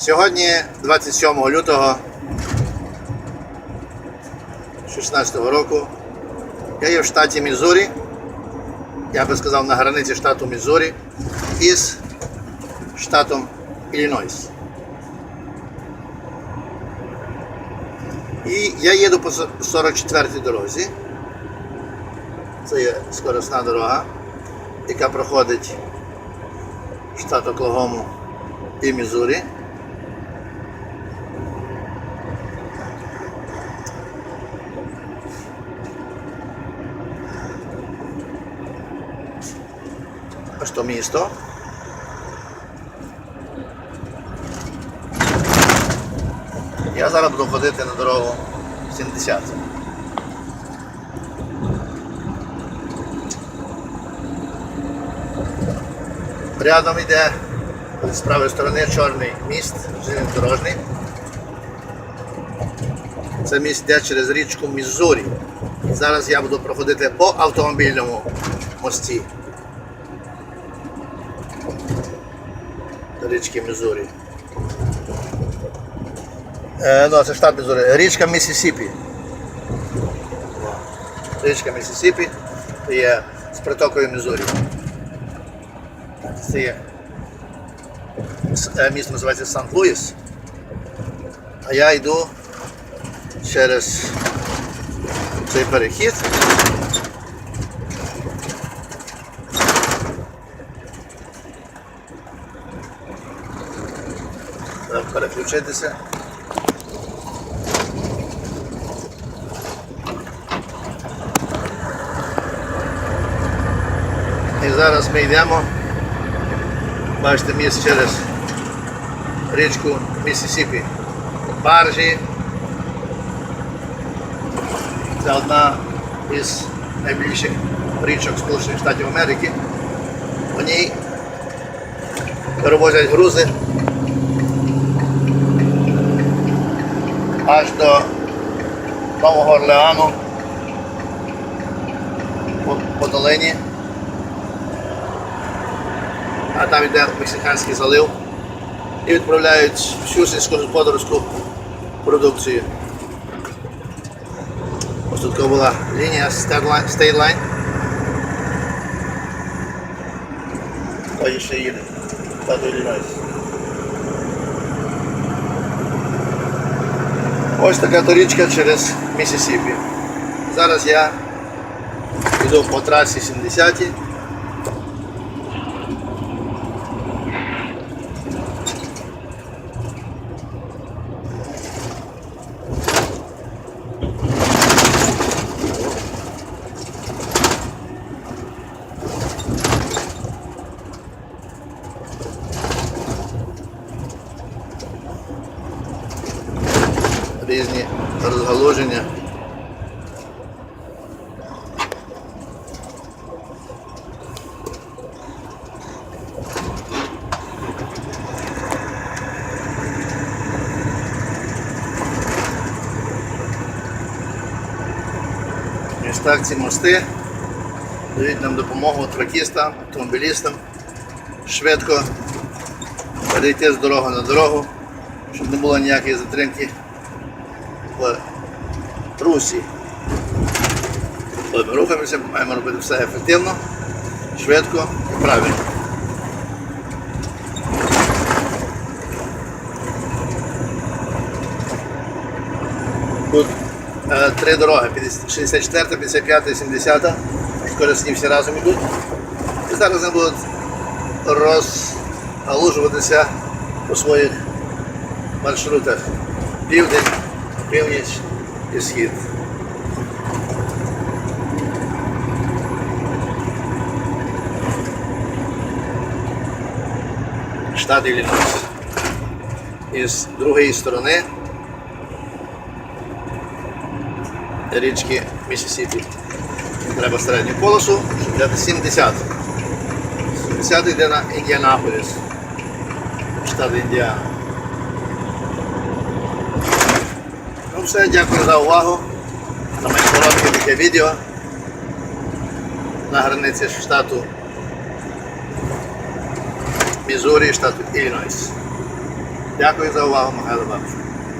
Сьогодні 27 лютого 2016 року. Я є в штаті Мізурі, я би сказав на границі штату Мізурі із штатом Іллінойс. І я їду по 44-й дорозі. Це є скоросна дорога, яка проходить штат Оклахому і Мізурі. Ось то. Я зараз буду ходити на дорогу 70. Рядом йде з правої сторони чорний міст, железнодорожний. Це міст йде через річку Мізурі. Зараз я буду проходити по автомобільному мості. Річки Мізурі. Е, ну, це штат Мізурі. Річка Місісіпі. Річка Місісіпі є з притокою Мізурі. Це є е, місто називається Сант-Луїс. А я йду через цей перехід. Переключитися. І зараз ми йдемо. Бачите міст через річку Місісіпі. Баржі. Це одна із найбільших річок Сполучених Штатів Америки. По ній перевозять грузи аж до Нового Орлеану по, по долині. А там йде Мексиканський залив і відправляють всю сільськогосподарську продукцію. Ось тут була лінія State Line. Ще їде. Штат Іллінойс. Ось така торічка через Місісіпі. Зараз я йду по трасі 70 різні розгалуження. Ось так ці мости дають нам допомогу тракістам, автомобілістам швидко перейти з дороги на дорогу, щоб не було ніякої затримки в русі. Коли ми рухаємося, маємо робити все ефективно, швидко і правильно. Тут е, три дороги, 50 64, 55 і 70. Скоростні всі разом йдуть. І зараз вони будуть розгалужуватися по своїх маршрутах. Південь, північ і схід. Штат Іллінойс. І з другої сторони річки Місісіпі. Треба середню полосу, щоб взяти 70. 70 йде на Індіанаполіс, штат Індіана. Ну все, дякую за увагу. На моє коротке таке відео на границі штату Мізурі штату Іллінойс. Дякую за увагу, Михайло Бабич.